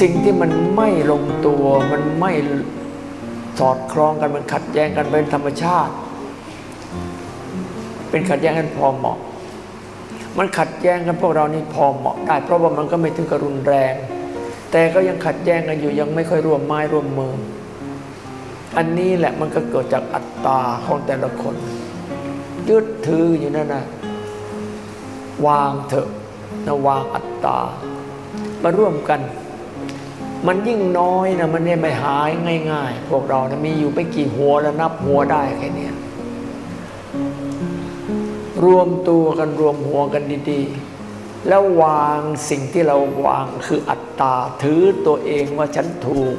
สิ่งที่มันไม่ลงตัว มันไม่สอดคล้องกันมันขัดแย้งกันเป็นธรรมชาติ เป็นขัดแย้งกันพอเหมาะ มันขัดแย้งกันพวกเรานี่พอเหมาะได้เพราะว่ามันก็ไม่ถึงกับรุนแรง แต่ก็ยังขัดแย้งกันอยู่ยังไม่ค่อยร่วมไม้ร่วมมือ อันนี้แหละมันก็เกิดจากอัตตาของแต่ละคน ยึดถืออยู่นั่นนะวางเถอะนะวางอัตตามาร่วมกัน มันยิ่งน้อยนะมันเนี่ยไม่หายง่าย ๆ พวกเรานะมีอยู่ไม่กี่หัวแล้วนับหัวได้แค่เนี้ยรวมตัวกันรวมหัวกันดีๆ แล้ววางสิ่งที่เราวางคืออัตตาถือตัวเองว่าฉันถูก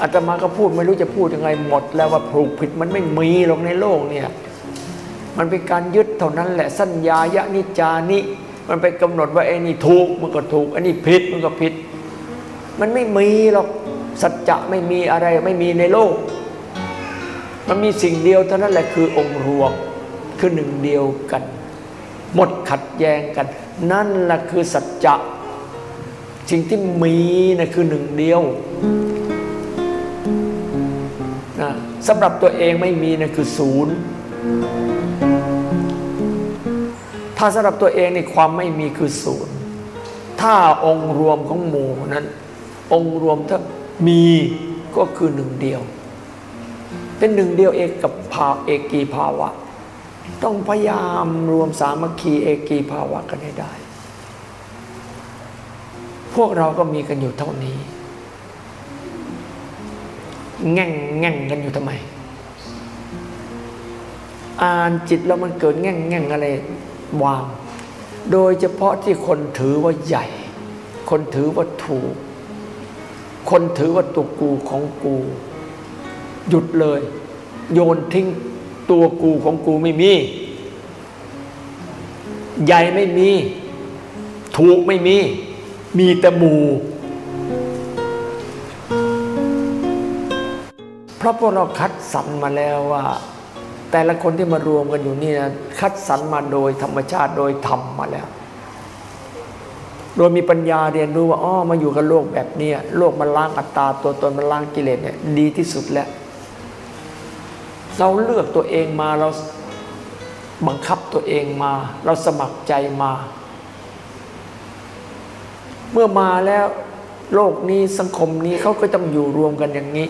อาตมาก็พูดไม่รู้จะพูดยังไงหมด แล้วว่าถูกผิดมันไม่มีหรอกในโลกเนี่ยมันเป็นการยึดเท่านั้นแหละสัญญายะนิจานิ มันไปกำหนดว่าไอ้นี่ถูกมันก็ถูกไอ้นี่ผิดมันก็ผิด มันไม่มีหรอกสัจจะไม่มีอะไรไม่มีในโลก มันมีสิ่งเดียวเท่านั้นแหละคือองค์รวมคือหนึ่งเดียวกัน หมดขัดแย้งกัน นั่นแหละคือสัจจะสิ่งที่มีนะคือหนึ่งเดียวนะสำหรับตัวเองไม่มีนะคือศูนย์ถ้าสำหรับตัวเองในความไม่มีคือศูนย์ถ้าองค์รวมของหมู่นั้น องค์รวมถ้ามีก็คือหนึ่งเดียว เป็นหนึ่งเดียวเอกกับภาเอกีภาวะ ต้องพยายามรวมสามัคคีเอกีภาวะกันให้ได้ พวกเราก็มีกันอยู่เท่านี้แง่งแง่งกันอยู่ทำไม อ่านจิตแล้วมันเกิดแง่งแง่งอะไรวาง โดยเฉพาะที่คนถือว่าใหญ่ คนถือว่าถูก คนถือว่าตัวกูของกู หยุดเลย โยนทิ้งตัวกูของกูไม่มี ใหญ่ไม่มี ถูกไม่มี มีแต่หมูเพราะพวกเราคัดสรรมาแล้วว่า แต่ละคนที่มารวมกันอยู่นี่นะคัดสรรมาโดยธรรมชาติโดยธรรมมาแล้ว โดยมีปัญญาเรียนรู้ว่าอ๋อมาอยู่กับโลกแบบนี้โลกมันล้างอัตตาตัวตนมันล้างกิเลสเนี่ยดีที่สุดแล้ว เราเลือกตัวเองมาเราบังคับตัวเองมา เราสมัครใจมา เมื่อมาแล้วโลกนี้สังคมนี้เขาก็ต้องอยู่รวมกันอย่างนี้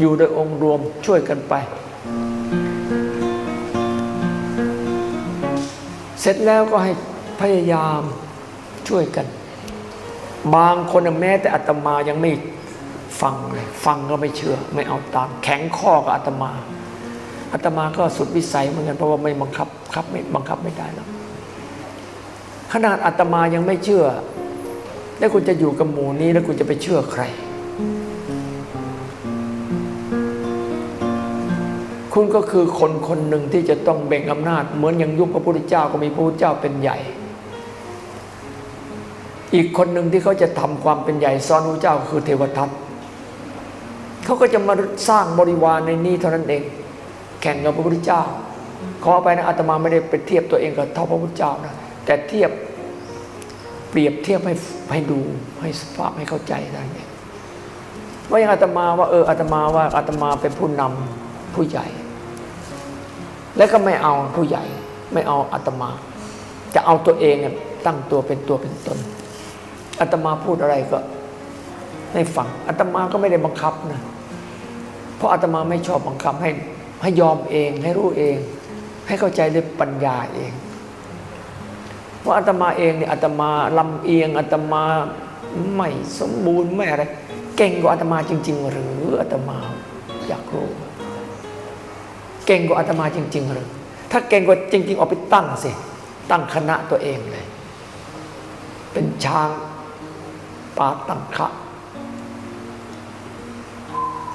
อยู่โดยองค์รวมช่วยกันไป เสร็จแล้วก็ให้พยายามช่วยกัน บางคนแม้แต่อาตมายังไม่ฟังเลยฟังก็ไม่เชื่อ ไม่เอาตาม แข็งข้อกับอาตมาอาตมาก็สุดวิสัยเหมือนกันเพราะว่าไม่บังคับครับไม่บังคับไม่ได้หรอกขนาดอาตมายังไม่เชื่อ แล้วคุณจะอยู่กับหมู่นี้แล้วคุณจะไปเชื่อใคร คุณก็คือคนคนหนึ่งที่จะต้องแบ่งอำนาจ เหมือนอย่างยุคพระพุทธเจ้าก็มีพระพุทธเจ้าเป็นใหญ่ อีกคนหนึ่งที่เขาจะทำความเป็นใหญ่ซ้อนพระเจ้าคือเทวทัตเขาก็จะมาสร้างบริวารในนี้เท่านั้นเอง แข่งกับพระพุทธเจ้า ขอไปนะอาตมาไม่ได้ไปเทียบตัวเองกับเท่าพระพุทธเจ้านะแต่เทียบเปรียบเทียบให้ให้ดูให้ภาพให้เข้าใจได้เนี่ยว่าอย่างอาตมาว่าเอออาตมาว่าอาตมาเป็นผู้นำผู้ใหญ่ แล้วก็ไม่เอาผู้ใหญ่ ไม่เอาอาตมา จะเอาตัวเองเนี่ยตั้งตัวเป็นตัวเป็นตน อาตมาพูดอะไรก็ให้ฟังอาตมาก็ไม่ได้บังคับนะ เพราะอาตมาไม่ชอบบังคับให้ให้ยอมเอง ให้รู้เอง ให้เข้าใจด้วยปัญญาเอง เพราะอาตมาเองเนี่ยอาตมาลำเอียงอาตมาไม่สมบูรณ์ไม่อะไร เก่งกว่าอาตมาจริง ๆ หรืออาตมาอยากรู้ เก่งกว่าอาตมาจริง ๆ หรือ ถ้าเก่งกว่าจริง ๆ ออกไปตั้งสิตั้งคณะตัวเองเลย เป็นช้าง ปาตังคะ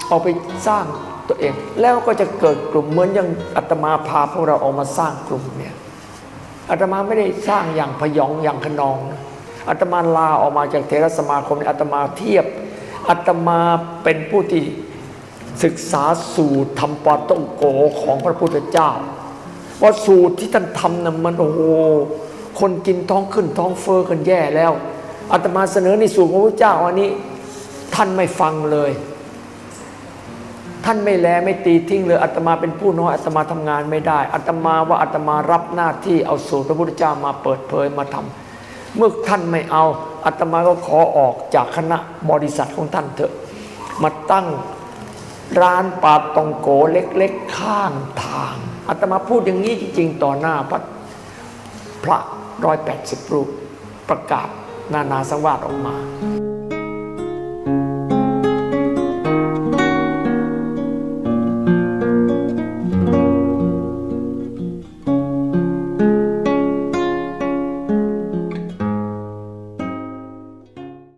เอาไปสร้างตัวเอง แล้วก็จะเกิดกลุ่มเหมือนอย่างอาตมาพาพวกเราออกมาสร้างกลุ่มเนี่ยอาตมาไม่ได้สร้างอย่างพยองอย่างขนองอาตมาลาออกมาจากเทรสมาคมอาตมาเทียบอาตมาเป็นผู้ที่ศึกษาสูตรทำปาต้องโกของพระพุทธเจ้าว่าสูตรที่ท่านทำนั้นมันโอ้โหคนกินท้องขึ้นท้องเฟ้อกันแย่แล้ว อาตมาเสนอในสูตรของพระพุทธเจ้าอันนี้ ท่านไม่ฟังเลย ท่านไม่แลไม่ตีทิ้งเลยอาตมาเป็นผู้น้อยอาตมาทำงานไม่ได้อาตมาว่าอาตมารับหน้าที่เอาสูตรพระพุทธเจ้ามาเปิดเผยมาทำเมื่อท่านไม่เอาอาตมาก็ขอออกจากคณะบริษัทของท่านเถอะ มาตั้งร้านปาตองโกเล็กๆข้างทางอาตมาพูดอย่างนี้จริงๆ ต่อหน้าพระพระร้อยแปดสิบรูปประกาศ นานาสังวาสออกมา